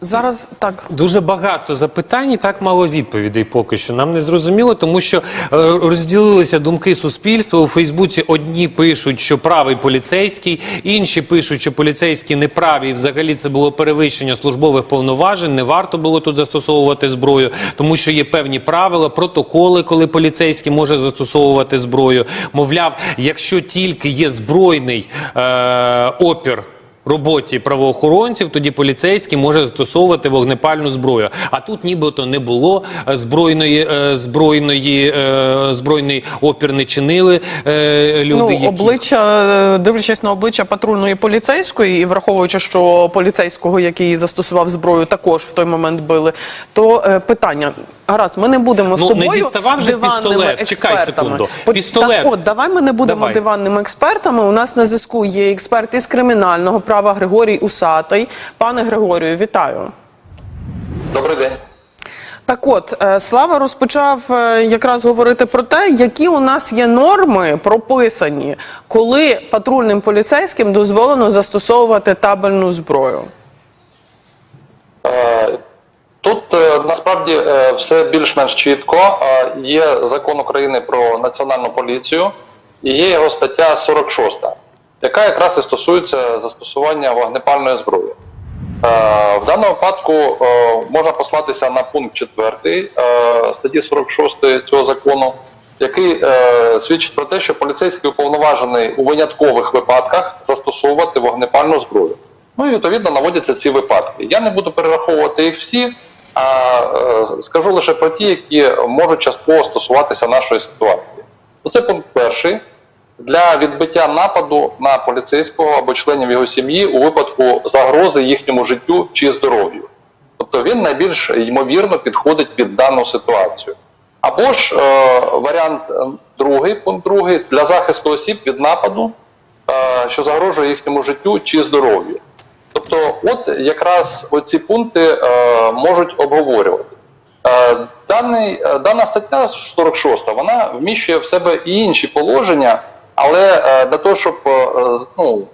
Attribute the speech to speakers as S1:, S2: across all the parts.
S1: Зараз так.
S2: Дуже багато запитань і так мало відповідей поки що. Нам не зрозуміло, тому що е, розділилися думки суспільства. У Фейсбуці одні пишуть, що правий поліцейський, інші пишуть, що поліцейські неправі. І взагалі це було перевищення службових повноважень. Не варто було тут застосовувати зброю, тому що є певні правила, протоколи, коли поліцейський може застосовувати зброю. Мовляв, якщо тільки є збройний е, опір. Роботі правоохоронців, тоді поліцейський може застосовувати вогнепальну зброю. А тут нібито не було збройної е, збройної е, збройний опір не чинили е, люди.
S1: ну,
S2: які...
S1: обличчя, дивлячись на обличчя патрульної поліцейської, і враховуючи, що поліцейського, який застосував зброю, також в той момент били. То питання. Гаразд, ми не будемо з
S2: Ну, не
S1: тобою
S2: діставав же пістолет. Чекай секунду. Пістолет.
S1: Так, от, давай ми не будемо
S2: Давай.
S1: диванними експертами. У нас на зв'язку є експерт із кримінального права Григорій Усатий. Пане Григорію, вітаю.
S3: Добрий день.
S1: Так от, е, Слава розпочав е, якраз говорити про те, які у нас є норми прописані, коли патрульним поліцейським дозволено застосовувати табельну зброю.
S3: Е, Тут насправді все більш-менш чітко. Є закон України про національну поліцію і є його стаття 46, яка якраз і стосується застосування вогнепальної зброї. Е, В даному випадку е, можна послатися на пункт 4 статті 46 цього закону, який е, свідчить про те, що поліцейський уповноважений у виняткових випадках застосовувати вогнепальну зброю. Ну і відповідно наводяться ці випадки. Я не буду перераховувати їх всі, а е, скажу лише про ті, які можуть частково стосуватися нашої ситуації. Оце пункт перший для відбиття нападу на поліцейського або членів його сім'ї у випадку загрози їхньому життю чи здоров'ю. Тобто він найбільш ймовірно підходить під дану ситуацію. Або ж е, варіант е, другий, пункт другий, для захисту осіб від нападу, е, що загрожує їхньому життю чи здоров'ю. Тобто, от якраз оці пункти е, можуть обговорювати. Е, даний, е, дана стаття 46 вона вміщує в себе і інші положення, але е, для того, щоб е, ну,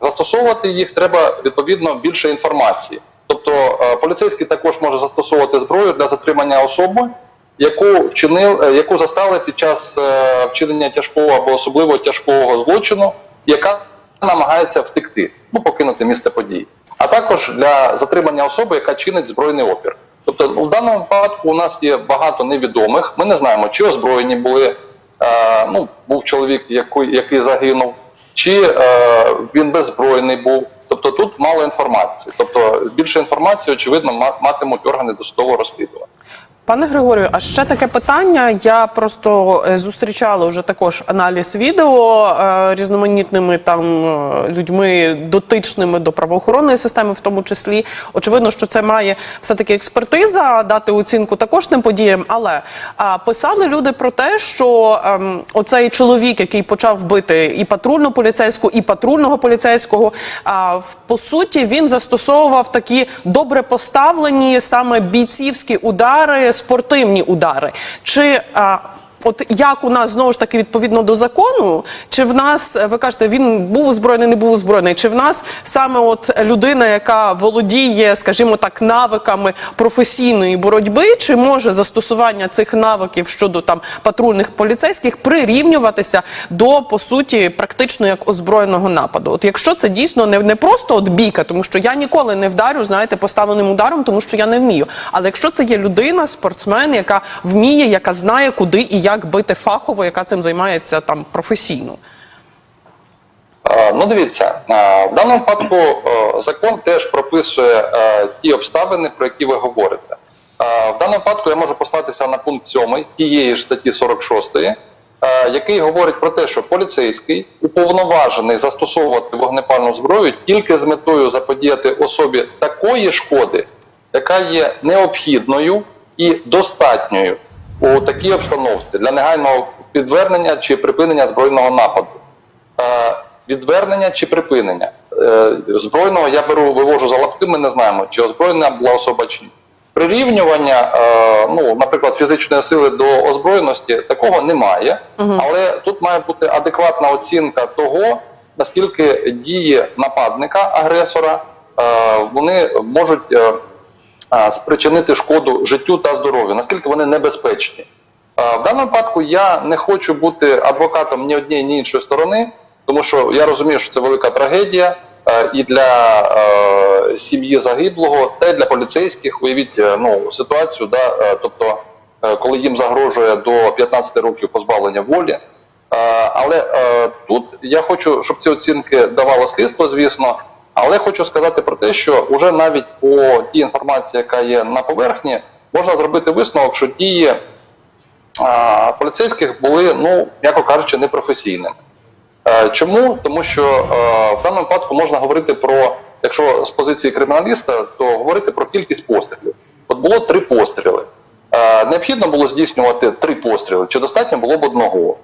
S3: застосовувати їх, треба відповідно більше інформації. Тобто е, поліцейський також може застосовувати зброю для затримання особи, яку вчинив, яку застали під час вчинення тяжкого або особливо тяжкого злочину, яка намагається втекти, ну покинути місце події, а також для затримання особи, яка чинить збройний опір. Тобто, у даному випадку у нас є багато невідомих. Ми не знаємо, чи озброєні були. Е, ну, був чоловік, який, який загинув, чи е, він беззбройний був. Тобто тут мало інформації. Тобто більше інформації, очевидно, матимуть органи досудового розслідування.
S1: Пане Григорію, а ще таке питання. Я просто е, зустрічала вже також аналіз відео е, різноманітними там е, людьми, дотичними до правоохоронної системи, в тому числі. Очевидно, що це має все таки експертиза дати оцінку також тим подіям. Але писали люди про те, що ем, оцей чоловік, який почав бити і патрульну поліцейську, і патрульного поліцейського, а, в- по суті він застосовував такі добре поставлені саме бійцівські удари, спортивні удари. Чи а, От як у нас знову ж таки відповідно до закону, чи в нас е, ви кажете, він був озброєний, не був озброєний? Чи в нас саме от людина, яка володіє, скажімо так, навиками професійної боротьби, чи може застосування цих навиків щодо там патрульних поліцейських прирівнюватися до по суті практично як озброєного нападу? От якщо це дійсно не, не просто от бійка, тому що я ніколи не вдарю, знаєте, поставленим ударом, тому що я не вмію. Але якщо це є людина, спортсмен, яка вміє, яка знає, куди і як бити фахово, яка цим займається там професійно.
S3: Е, Ну, дивіться, е, в даному випадку е, закон теж прописує ті обставини, про які ви говорите. В даному випадку я можу послатися на пункт 7 тієї ж статті 46, е, який говорить про те, що поліцейський уповноважений застосовувати вогнепальну зброю тільки з метою заподіяти особі такої шкоди, яка є необхідною і достатньою у такій обстановці для негайного підвернення чи припинення збройного нападу. Е, відвернення чи припинення Е, збройного я беру, вивожу за лапки, ми не знаємо, чи озброєна була особа чи ні. Прирівнювання, е, ну, наприклад, фізичної сили до озброєності такого немає, але тут має бути адекватна оцінка того, наскільки дії нападника, агресора вони можуть спричинити шкоду життю та здоров'ю, наскільки вони небезпечні. В даному випадку я не хочу бути адвокатом ні однієї, ні іншої сторони, тому що я розумію, що це велика трагедія і для сім'ї загиблого, та й для поліцейських. Уявіть е, ну, ситуацію, да, е, тобто, е, коли їм загрожує до 15 років позбавлення волі. Але тут я хочу, щоб ці оцінки давало слідство, звісно. Але хочу сказати про те, що вже навіть по тій інформації, яка є на поверхні, можна зробити висновок, що дії поліцейських були, ну м'яко кажучи, непрофесійними. Е, Чому? Тому що е, в даному випадку можна говорити про, якщо з позиції криміналіста, то говорити про кількість пострілів. От було три постріли. Е, Необхідно було здійснювати три постріли, чи достатньо було б одного.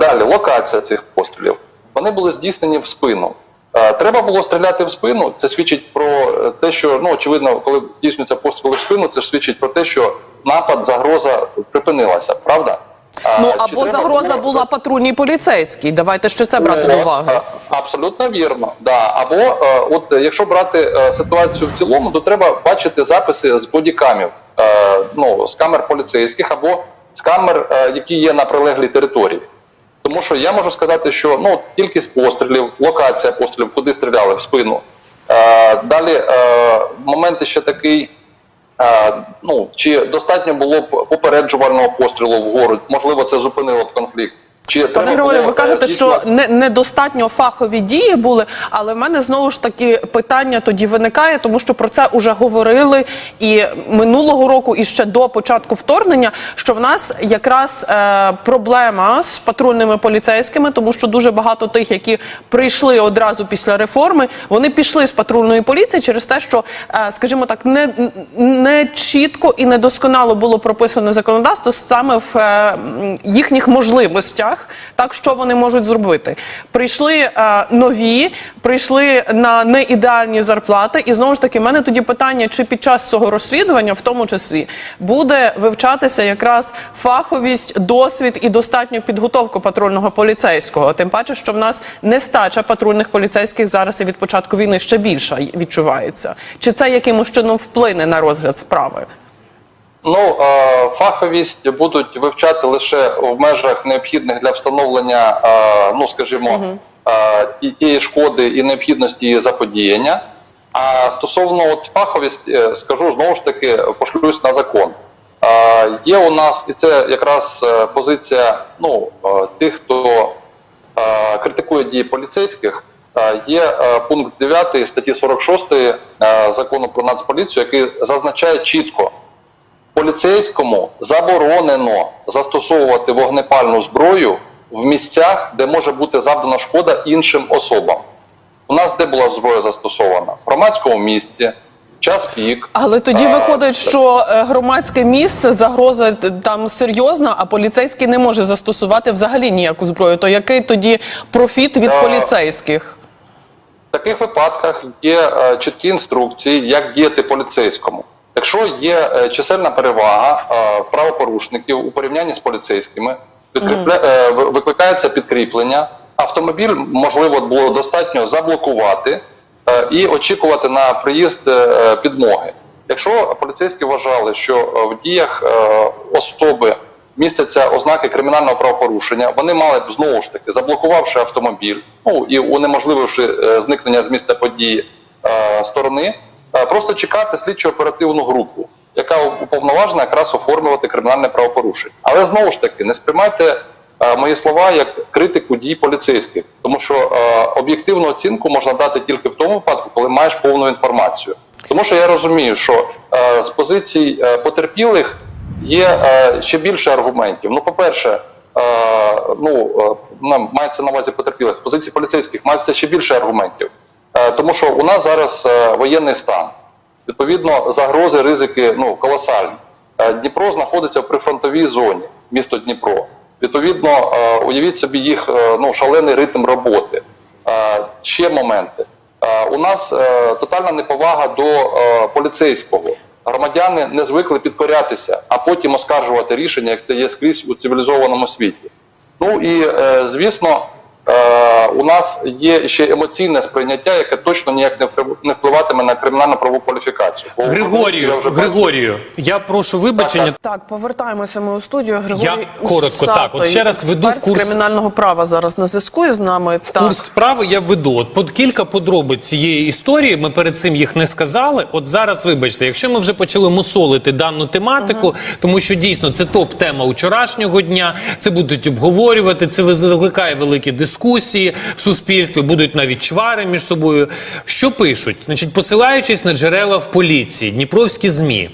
S3: Далі локація цих пострілів. Вони були здійснені в спину. Е, Треба було стріляти в спину. Це свідчить про е, те, що ну очевидно, коли здійснюється постріли в спину, це ж свідчить про те, що напад, загроза припинилася, правда? Е,
S1: Ну
S3: чи
S1: або загроза
S3: було-
S1: була патрульній поліцейській. Давайте ще це брати до уваги.
S3: Абсолютно вірно. Да. Або е, от якщо брати е, ситуацію в цілому, то треба бачити записи з бодікамів, е, ну, з камер поліцейських або з камер, е, які є на прилеглій території. Тому що я можу сказати, що ну, кількість пострілів, локація пострілів, куди стріляли в спину. Е, далі е, момент ще такий. Е, ну, чи достатньо було б попереджувального пострілу вгору? Можливо, це зупинило б конфлікт. Чи
S1: Пане Григорію, ви кажете, що не, недостатньо фахові дії були, але в мене знову ж таки питання тоді виникає, тому що про це вже говорили і минулого року, і ще до початку вторгнення, що в нас якраз е, проблема з патрульними поліцейськими, тому що дуже багато тих, які прийшли одразу після реформи, вони пішли з патрульної поліції через те, що, е, скажімо так, не, не чітко і недосконало було прописане законодавство саме в е, їхніх можливостях, так що вони можуть зробити. Прийшли е, нові, прийшли на неідеальні зарплати, і знову ж таки, в мене тоді питання, чи під час цього розслідування, в тому числі, буде вивчатися якраз фаховість, досвід і достатню підготовку патрульного поліцейського. Тим паче, що в нас нестача патрульних поліцейських зараз і від початку війни ще більша відчувається. Чи це якимось чином вплине на розгляд справи?
S3: Ну, е, фаховість будуть вивчати лише в межах необхідних для встановлення, е, ну скажімо, ті- тієї шкоди і необхідності її заподіяння. А стосовно от фаховість, скажу знову ж таки, пошлюсь на закон. Є у нас, і це якраз позиція ну, тих, хто критикує дії поліцейських. Є пункт 9 статті 46 е, закону про нацполіцію, який зазначає чітко, поліцейському заборонено застосовувати вогнепальну зброю в місцях, де може бути завдана шкода іншим особам. У нас де була зброя застосована? В громадському місті, час пік.
S1: Але тоді
S3: А,
S1: виходить, що е, громадське місце загроза там серйозна, а поліцейський не може застосувати взагалі ніяку зброю. То який тоді профіт від
S3: Е,
S1: поліцейських?
S3: В таких випадках є е, чіткі інструкції, як діяти поліцейському. Якщо є е, чисельна перевага е, правопорушників у порівнянні з поліцейськими, підкріпля... е, викликається підкріплення. Автомобіль можливо було достатньо заблокувати і очікувати на приїзд підмоги. Якщо поліцейські вважали, що в діях особи містяться ознаки кримінального правопорушення, вони мали б знову ж таки, заблокувавши автомобіль, ну і унеможлививши зникнення з місця події сторони, просто чекати слідчо-оперативну групу, яка уповноважена якраз оформлювати кримінальне правопорушення. Але знову ж таки, не сприймайте е, мої слова як критику дій поліцейських, тому що е, об'єктивну оцінку можна дати тільки в тому випадку, коли маєш повну інформацію. Тому що я розумію, що е, з позицій е, потерпілих є е, ще більше аргументів. Ну, по-перше, е, ну е, мається на увазі потерпілих. З позиції поліцейських мається ще більше аргументів, Е, тому що у нас зараз е, воєнний стан. Відповідно, загрози, ризики ну колосальні. Е, Дніпро знаходиться в прифронтовій зоні, місто Дніпро. Відповідно, е, уявіть собі їх е, ну шалений ритм роботи. Е, Ще моменти. Е, У нас е, тотальна неповага до е, поліцейського. Громадяни не звикли підкорятися, а потім оскаржувати рішення, як це є скрізь у цивілізованому світі. Ну і е, звісно, е, у нас є ще емоційне сприйняття, яке точно ніяк не впливатиме на кримінальну правову кваліфікацію. Бо
S2: Григорію,
S3: я вже бачу-
S2: Григорію, я прошу вибачення.
S3: Так,
S1: Так, повертаємося ми у студію. Григорій
S2: Я коротко, так, от ще раз веду в курс-
S1: кримінального права зараз на зв'язку із нами. так.
S2: Курс справи я веду. От под кілька подробиць цієї історії. Ми перед цим їх не сказали. От зараз, вибачте, якщо ми вже почали мусолити дану тематику, тому що дійсно це топ-тема вчорашнього дня. Це будуть обговорювати. Це викликає великі дискусії в суспільстві. Будуть навіть чвари між собою. Що пишуть? Значить, посилаючись на джерела в поліції, Дніпровські змі,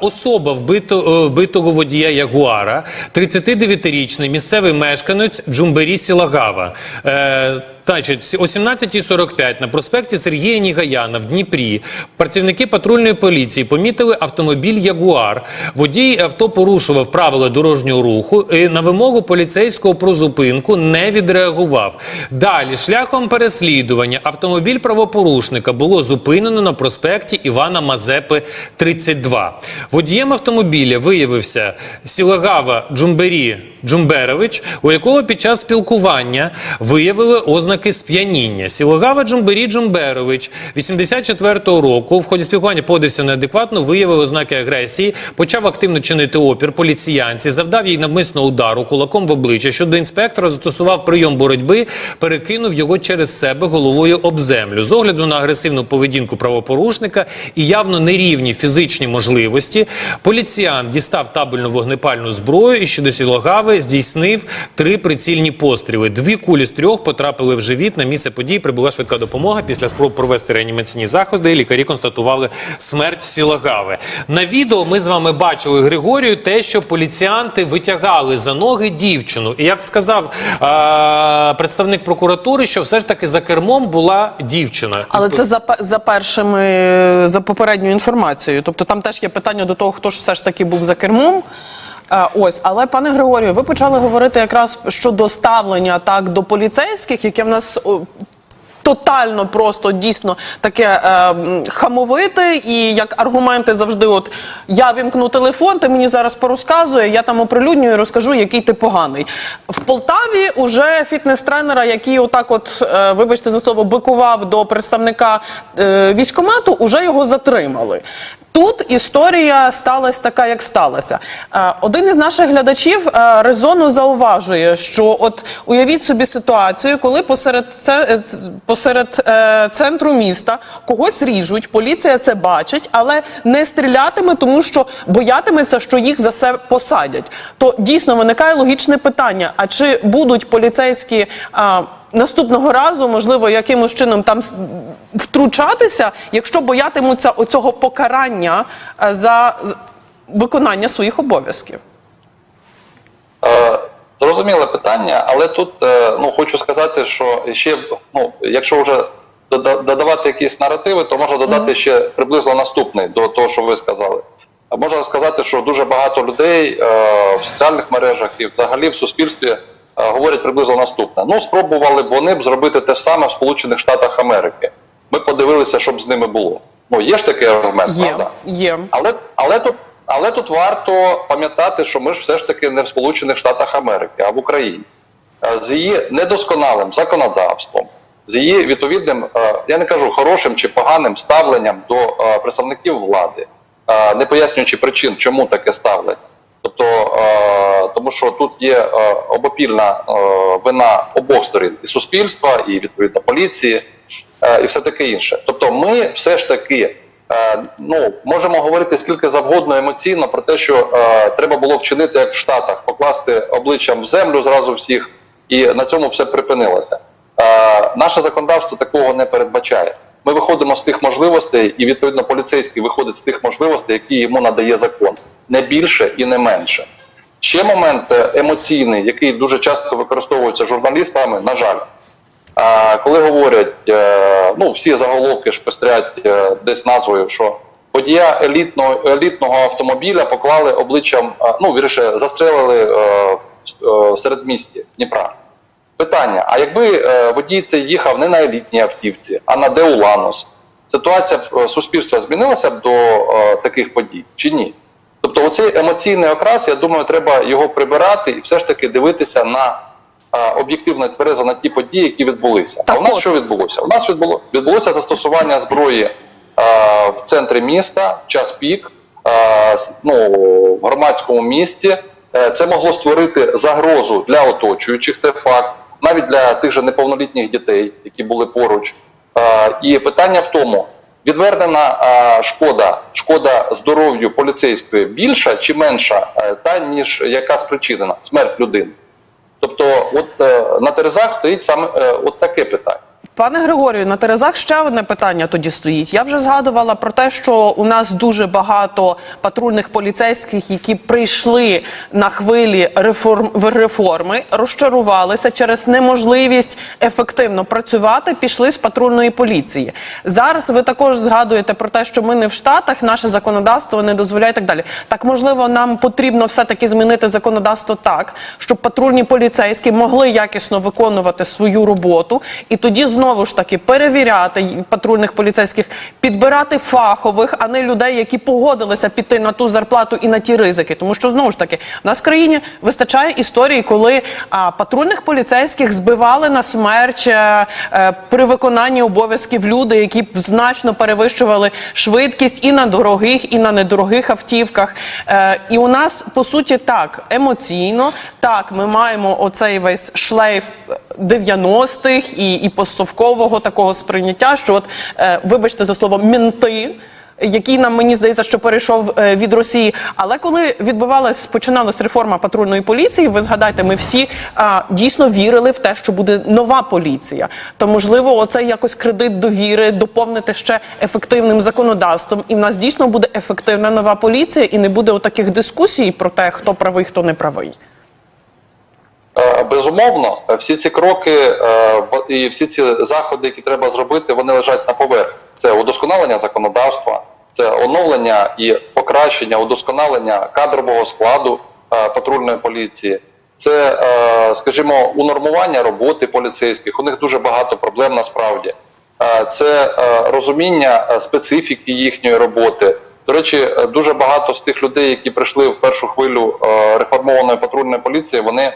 S2: особа вбито, е, вбитого водія Ягуара, 39-річний місцевий мешканець Джумбері Сілагава. Значить, о 17.45 на проспекті Сергія Нігаяна в Дніпрі працівники патрульної поліції помітили автомобіль Ягуар. Водій авто порушував правила дорожнього руху і на вимогу поліцейського про зупинку не відреагував. Далі, шляхом переслідування, автомобіль правопорушника було зупинено на проспекті Івана Мазепи, 32. Водієм автомобіля виявився Сілагава Джумбері Джумберович, у якого під час спілкування виявили ознаки сп'яніння. Сілогава Джумбері Джумберович 84-го року в ході спілкування подився неадекватно, виявив ознаки агресії, почав активно чинити опір поліціянці, завдав їй навмисно удару кулаком в обличчя. Щодо інспектора застосував прийом боротьби, перекинув його через себе головою об землю. З огляду на агресивну поведінку правопорушника і явно нерівні фізичні можливості, поліціян дістав табельну вогнепальну зброю і щодо Сілогави здійснив три прицільні постріли. Дві кулі з трьох потрапили в живіт. На місце події прибула швидка допомога. Після спроб провести реанімаційні заходи лікарі констатували смерть Сілагави. На відео ми з вами бачили Григорію те, що поліціянти витягали за ноги дівчину. І як сказав а, представник прокуратури, що все ж таки за кермом була дівчина.
S1: Але це за, за першими, за попередньою інформацією. Тобто там теж є питання до того, хто ж все ж таки був за кермом. Ось, але пане Григорію, ви почали говорити якраз щодо ставлення так до поліцейських, яке в нас тотально просто дійсно таке е, м, хамовите, і як аргументи завжди, от я вімкну телефон, ти мені зараз порозказує, я там оприлюднюю і розкажу, який ти поганий. В Полтаві уже фітнес-тренера, який отак, от, е, вибачте за слово, бикував до представника е, військкомату, уже його затримали. Тут історія сталася така, як сталася. Е, Один із наших глядачів е, резонно зауважує, що от уявіть собі ситуацію, коли посеред е, посеред центру міста когось ріжуть, поліція це бачить, але не стрілятиме, тому що боятиметься, що їх за це посадять. То дійсно виникає логічне питання: а чи будуть поліцейські? Наступного разу, можливо, якимось чином там втручатися, якщо боятимуться оцього покарання е, за виконання своїх обов'язків.
S3: Е, Зрозуміле питання, але тут е, ну хочу сказати, що ще ну, якщо вже додавати якісь наративи, то можна додати ще приблизно наступний до того, що ви сказали. Можна сказати, що дуже багато людей в соціальних мережах і взагалі в суспільстві говорять приблизно наступне. Ну, спробували б вони б зробити те ж саме в Сполучених Штатах Америки. Ми подивилися, що б з ними було. Ну, є ж такий аргумент,
S1: Є,
S3: правда?
S1: є.
S3: Але, але, тут, але тут варто пам'ятати, що ми ж все ж таки не в Сполучених Штатах Америки, а в Україні. Е, З її недосконалим законодавством, з її відповідним, е, я не кажу хорошим чи поганим ставленням до е, представників влади, е, не пояснюючи причин, чому таке ставлення. Тобто, е, тому що тут є е, обопільна е, вина обох сторін і суспільства, і відповідно поліції, і все таке інше. Тобто, ми все ж таки ну, можемо говорити скільки завгодно емоційно про те, що треба було вчинити як в Штатах, покласти обличчям в землю зразу всіх, і на цьому все припинилося. Наше законодавство такого не передбачає. Ми виходимо з тих можливостей, і відповідно поліцейський виходить з тих можливостей, які йому надає закон, не більше і не менше. Ще момент е, емоційний, який дуже часто використовується журналістами, на жаль. Коли говорять, е, ну всі заголовки ж пестрять е, десь назвою, що водія елітного, елітного автомобіля поклали обличчям, ну вірніше, застрелили в середмісті Дніпра. Питання: а якби водій цей їхав не на елітній автівці, а на Деуланос, ситуація суспільства змінилася б до таких подій чи ні? Тобто, оцей емоційний окрас, я думаю, треба його прибирати і все ж таки дивитися на об'єктивно тверезо на ті події, які відбулися.
S1: Так
S3: а у нас
S1: от.
S3: що відбулося? У нас відбуло відбулося застосування зброї е, в центрі міста, в час пік, с- ну, в громадському місті. Е, Це могло створити загрозу для оточуючих. Це факт, навіть для тих же неповнолітніх дітей, які були поруч. Е, І питання в тому, відвернена шкода, шкода здоров'ю поліцейської більша чи менша, е, та ніж яка спричинена смерть людини. Тобто, от е, на терезах стоїть саме е, от таке питання.
S1: Пане Григорію, на Терезах ще одне питання тоді стоїть. Я вже згадувала про те, що у нас дуже багато патрульних поліцейських, які прийшли на хвилі реформ реформи, розчарувалися через неможливість ефективно працювати, пішли з патрульної поліції. Зараз ви також згадуєте про те, що ми не в Штатах, наше законодавство не дозволяє і так далі. Так можливо, нам потрібно все таки змінити законодавство так, щоб патрульні поліцейські могли якісно виконувати свою роботу, і тоді знову ж таки перевіряти патрульних поліцейських, підбирати фахових, а не людей, які погодилися піти на ту зарплату і на ті ризики. Тому що знову ж таки в нас в країні вистачає історії, коли а, патрульних поліцейських збивали на смерть е, е, при виконанні обов'язків люди, які б значно перевищували швидкість і на дорогих, і на недорогих автівках. Е, і у нас по суті так емоційно, так ми маємо оцей весь шлейф. 90-х і, і постсовкового такого сприйняття, що от, е, вибачте за слово, мінти, який нам мені здається, що перейшов е, від Росії. Але коли відбувалась, починалась реформа патрульної поліції, ви згадайте, ми всі а, дійсно вірили в те, що буде нова поліція. То можливо, оцей якось кредит довіри доповнити ще ефективним законодавством, і в нас дійсно буде ефективна нова поліція, і не буде отаких дискусій про те, хто правий, хто не правий.
S3: Е, Безумовно, всі ці кроки е, і всі ці заходи, які треба зробити, вони лежать на поверхні. Це удосконалення законодавства, це оновлення і покращення, удосконалення кадрового складу е, патрульної поліції. Це, скажімо, унормування роботи поліцейських. У них дуже багато проблем насправді. Це розуміння специфіки їхньої роботи. До речі, дуже багато з тих людей, які прийшли в першу хвилю реформованої патрульної поліції, вони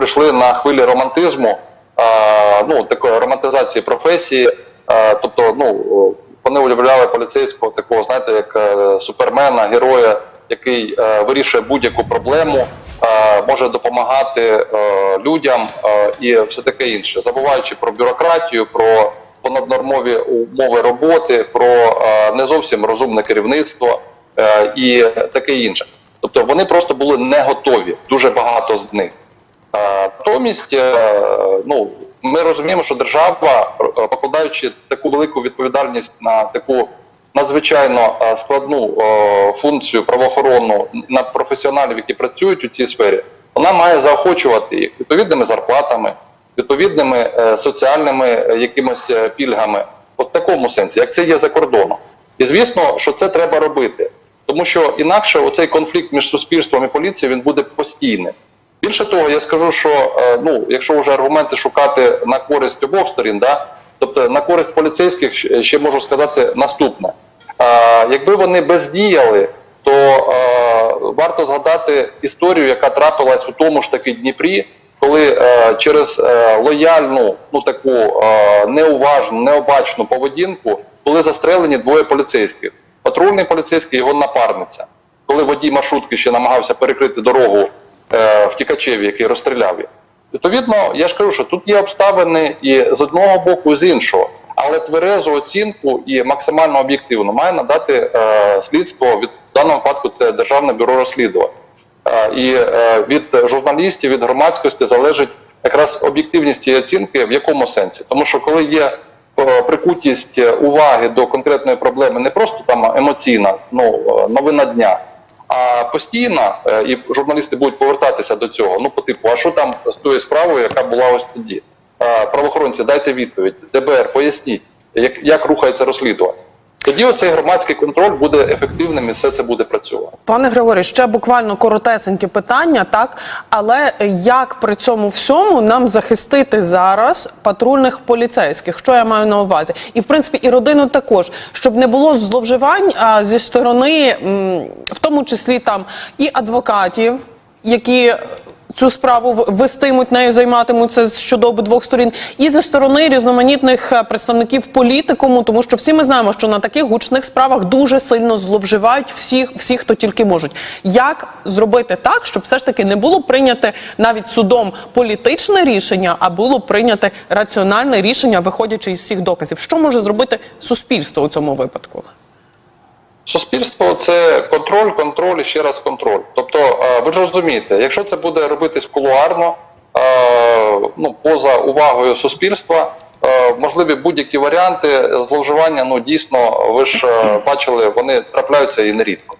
S3: прийшли на хвилі романтизму, е, ну такої романтизації професії. Е, тобто, ну вони уявляли поліцейського такого, знаєте, як е, супермена, героя, який вирішує будь-яку проблему, може допомагати людям і все таке інше, забуваючи про бюрократію, про понаднормові умови роботи, про не зовсім розумне керівництво і таке інше. Тобто вони просто були не готові, дуже багато з них. Е, Натомість, е, ну ми розуміємо, що держава, е, покладаючи таку велику відповідальність на таку надзвичайно складну функцію правоохоронну на професіоналів, які працюють у цій сфері, вона має заохочувати їх відповідними зарплатами, відповідними соціальними якимось пільгами, от в такому сенсі, як це є за кордоном. І звісно, що це треба робити, тому що інакше оцей конфлікт між суспільством і поліцією він буде постійним. Більше того, я скажу, що е, ну, якщо вже аргументи шукати на користь обох сторін, да, тобто на користь поліцейських ще- можу сказати наступне: е, якби вони бездіяли, то е, варто згадати історію, яка трапилась у тому ж таки Дніпрі, коли е, через е, лояльну, ну таку е, неуважну, необачну поведінку були застрелені двоє поліцейських: патрульний поліцейський його напарниця. Коли водій маршрутки ще намагався перекрити дорогу е, втікачеві, який розстріляв їх. Відповідно, я ж кажу, що тут є обставини і з одного боку, і з іншого. Але тверезу оцінку і максимально об'єктивно має надати е, слідство від в даному випадку це Державне бюро розслідувань. Е, і е, від журналістів, від громадськості залежить якраз об'єктивність цієї оцінки, в якому сенсі. Тому що коли є е, прикутість е, уваги до конкретної проблеми, не просто там емоційна, ну новина дня, а постійно, е, і журналісти будуть повертатися до цього. Ну, по типу, а що там з тою справою, яка була ось тоді? Е, Правоохоронці, дайте відповідь. ДБР, поясніть, як, як рухається розслідування. Тоді оцей громадський контроль буде ефективним і все це буде працювати.
S1: Пане Григорій, ще буквально коротесеньке питання, так але як при цьому всьому нам захистити зараз патрульних поліцейських? Що я маю на увазі? І в принципі, і родину також, щоб не було зловживань а, зі сторони, в тому числі там і адвокатів, які цю справу вестимуть нею, займатимуться щодо обидвох сторін, і зі сторони різноманітних е, представників політикуму, тому що всі ми знаємо, що на таких гучних справах дуже сильно зловживають всі, всі, хто тільки можуть. Як зробити так, щоб все ж таки не було прийняте навіть судом політичне рішення, а було прийняте раціональне рішення, виходячи із всіх доказів? Що може зробити суспільство у цьому випадку?
S3: Суспільство це контроль, контроль і ще раз контроль. Тобто, е, ви ж розумієте, якщо це буде робитись кулуарно, е, ну поза увагою суспільства, е, можливі будь-які варіанти зловживання. Ну дійсно, ви ж бачили, вони трапляються і нерідко.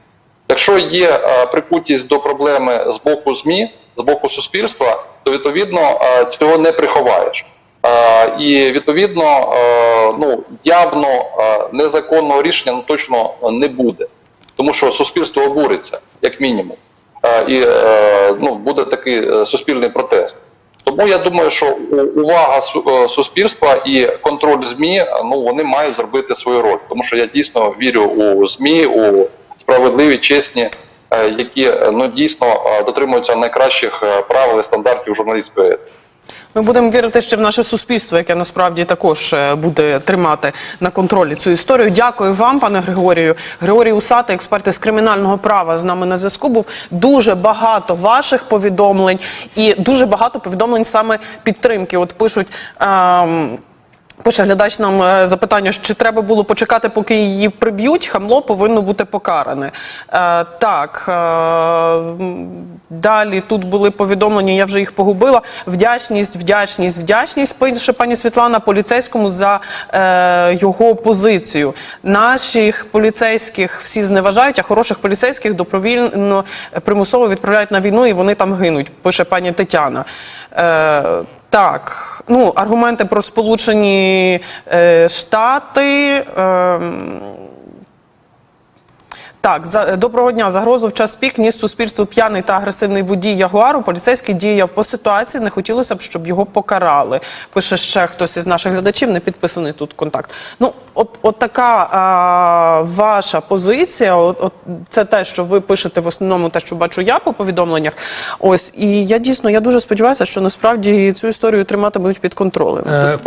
S3: Якщо є прикутість до проблеми з боку ЗМІ, з боку суспільства, то відповідно цього не приховаєш. Е, І відповідно, е, ну явно е, незаконного рішення ну точно не буде, тому що суспільство обуриться, як мінімум, і ну буде такий суспільний протест. Тому я думаю, що увага суспільства і контроль змі ну вони мають зробити свою роль, тому що я дійсно вірю у змі, у справедливі, чесні, які ну дійсно дотримуються найкращих правил і стандартів журналістської.
S1: Ми будемо вірити ще в наше суспільство, яке насправді також е, буде тримати на контролі цю історію. Дякую вам, пане Григорію. Григорій Усати, експерт із кримінального права, з нами на зв'язку. Був дуже багато ваших повідомлень і дуже багато повідомлень саме підтримки. От пишуть. ем, Пише глядач нам е, запитання, чи треба було почекати, поки її приб'ють. Хамло повинно бути покаране. Е, так е, далі тут були повідомлення, я вже їх погубила. Вдячність, вдячність, вдячність. Пише пані Світлана поліцейському за е, його позицію. Наших поліцейських всі зневажають, а хороших поліцейських добровільно примусово відправляють на війну, і вони там гинуть. Пише пані Тетяна. Е, так, ну аргументи про Сполучені е, Штати. ем, так, за, доброго дня. Загрозу в час пік ніс суспільству п'яний та агресивний водій Ягуару. Поліцейський діяв по ситуації. Не хотілося б, щоб його покарали. Пише ще хтось із наших глядачів, не підписаний тут контакт. Ну, от, от така а, ваша позиція. От, от це те, що ви пишете в основному, те, що бачу я по повідомленнях. Ось і я дійсно я дуже сподіваюся, що насправді цю історію триматимуть під контролем.
S2: Е,